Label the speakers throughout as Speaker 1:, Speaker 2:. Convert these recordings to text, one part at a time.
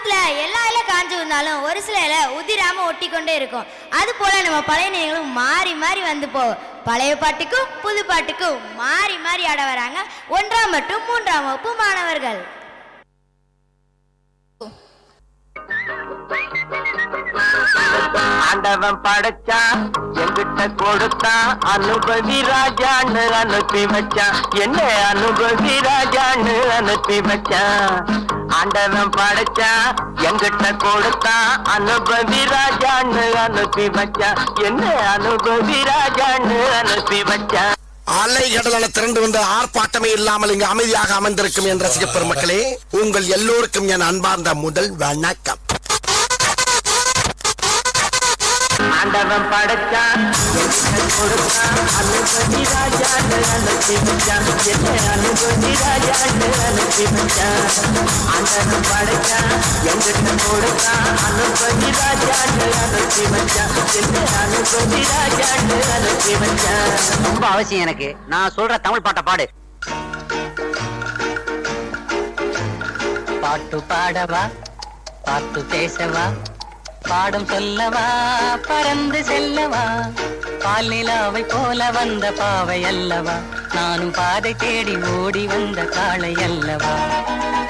Speaker 1: மரத்துல எல்லா இலை காஞ்சு வந்தாலும் ஒரு சில இலை உதிராம ஒட்டி கொண்டே இருக்கும். அது போல நம்ம பழைய நினைவுகளும் மாறி மாறி வந்து போகும். பழைய பாட்டுக்கும் புது பாட்டுக்கும் மாறி மாறி ஆட வராங்க. ஒன்றாம் மற்றும் மூன்றாம் வகுப்பு மாணவர்கள்.
Speaker 2: ஆண்டவன் படைச்சான் எங்கிட்ட கொடுத்தான் அனுபவி ராஜான்னு அனுப்பி வச்சான். என்ன அனுபவி ராஜான்னு அனுப்பி வச்சான். ஆண்டவன் படைச்சா எங்கிட்ட கொடுத்தா அனுபவி ராஜான்னு அனுப்பி வச்சா. என்ன அனுபவி ராஜான்னு அனுப்பி வச்சா?
Speaker 3: அலை கடலான திரண்டு வந்த ஆர்ப்பாட்டமே இல்லாமல் இங்கு அமைதியாக அமர்ந்திருக்கும் என் ரசிக பெருமக்களே உங்கள் எல்லோருக்கும் என் அன்பார்ந்த முதல் வணக்கம்.
Speaker 2: ஆண்டவன் படைச்சான் கொடுத்தான் அனுபவி ராஜான்னு அனுப்பி வச்சான். என்ன அனுபவி ராஜான்னு அனுப்பி வச்சான். ஆண்டவன் படைச்சான் எங்கிட்ட கொடுத்தான் அனுபவி ராஜான்னு அனுப்பி வச்சான். என்ன அனுபவி ராஜான்னு அனுப்பி வச்சான்.
Speaker 4: ரொம்ப அவசியம் எனக்கு. நான் சொல்ற தமிழ் பாட்டை பாடு. பாட்டு பாடவா? பாட்டு பேசவா? பாடம் சொல்லவா பறந்து செல்லவா? பால் நிலாவை போல வந்த பாவை அல்லவா? நானும் பாதை தேடி ஓடி வந்த காளை அல்லவா?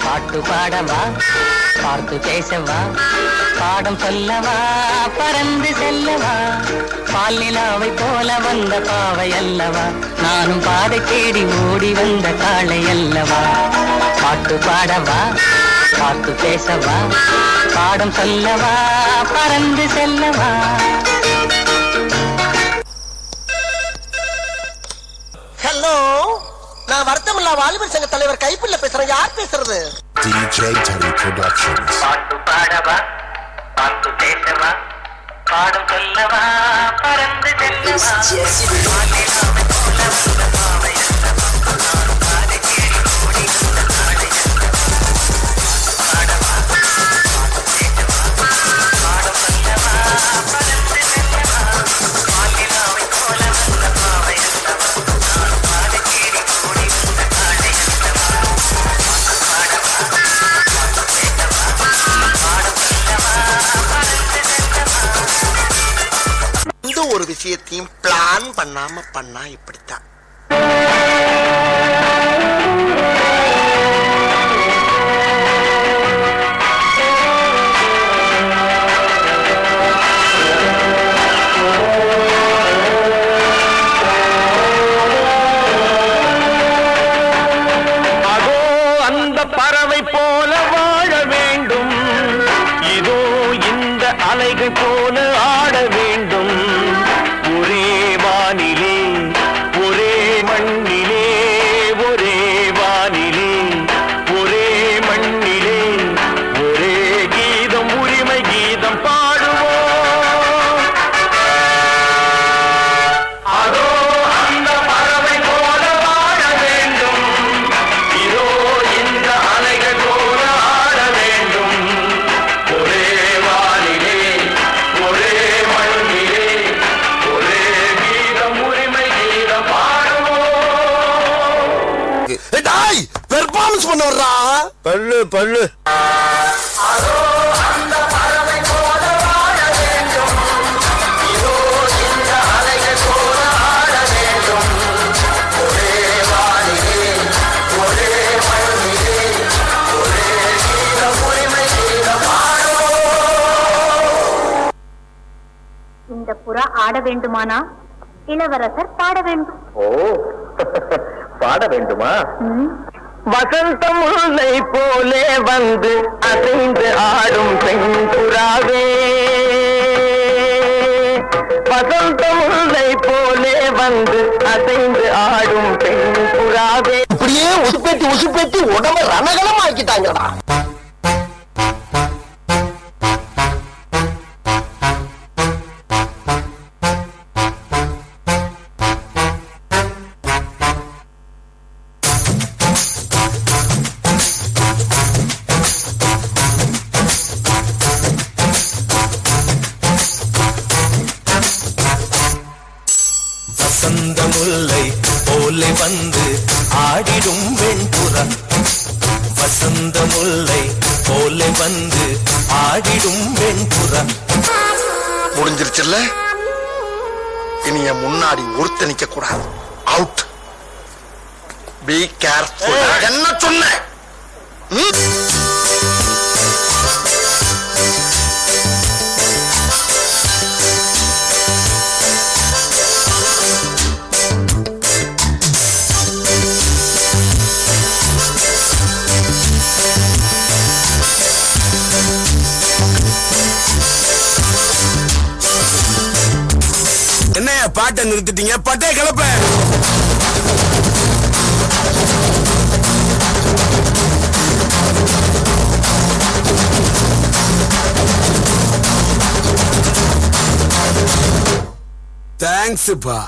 Speaker 4: பாட்டு பாடவா பார்த்து பேசவா? பாடம் சொல்லவா பறந்து செல்லவா? பால் நிலாவை போல வந்த பாவை அல்லவா? நானும் பாதை தேடி ஓடி வந்த காளை அல்லவா? பாட்டு பாடவா பார்த்து பேசவா? பாடம் சொல்லவா பறந்து செல்லவா?
Speaker 3: ஹலோ நான் வருத்தமில்லா வாலிபர் சங்க தலைவர் கைப்புள்ள பேசுறேன். யார் பேசுறது?
Speaker 5: DJ Teddy Productions.
Speaker 2: பாட்டு பாடவா பாட்டு பேசவா பாடம் சொல்லவா பறந்து செல்லவா?
Speaker 3: ஒரு விஷயத்தையும் பிளான் பண்ணாம பண்ணா இப்படித்தான். பல்லு பல்லு.
Speaker 6: இந்த புறா ஆட வேண்டுமானா? இளவரசர் பாட வேண்டும்.
Speaker 2: ஓ பாட வேண்டுமா? வசந்தம் முல்லை போலே வந்து அசைந்து ஆடும் பெண் புறாவே வசந்தம் முல்லை போலே வந்து அசைந்து ஆடும் பெண் புறாவே
Speaker 3: இப்படியே உசுப்பேத்தி உசுப்பேத்தி உடம்ப ரணகலம் ஆக்கிட்டாங்கடா
Speaker 5: போலே வந்து ஆடிடும் வெண்புறா வசந்த முல்லை வந்து ஆடிடும் வெண்புறா.
Speaker 7: முடிஞ்சிருச்சுல்ல? இனி என் முன்னாடி ஒருத்த நிக்க கூடாது அவுட் பி கேர்ஃபுல் என்ன சொன்ன?
Speaker 8: என்ன பாட்டை நிறுத்திட்டீங்க? பட்டே கிளப்ப தேங்க்ஸ்ப்பா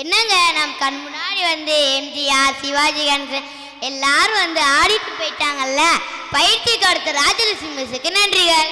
Speaker 9: என்னங்க நம் கண் முன்னாடி வந்து எம்ஜிஆர் சிவாஜி கணேசன் எல்லாரும் வந்து ஆடிட்டு போயிட்டாங்கல்ல? பயிற்சி கொடுத்த ராஜலட்சுமி மிஸ்ஸுக்கு நன்றிகள்.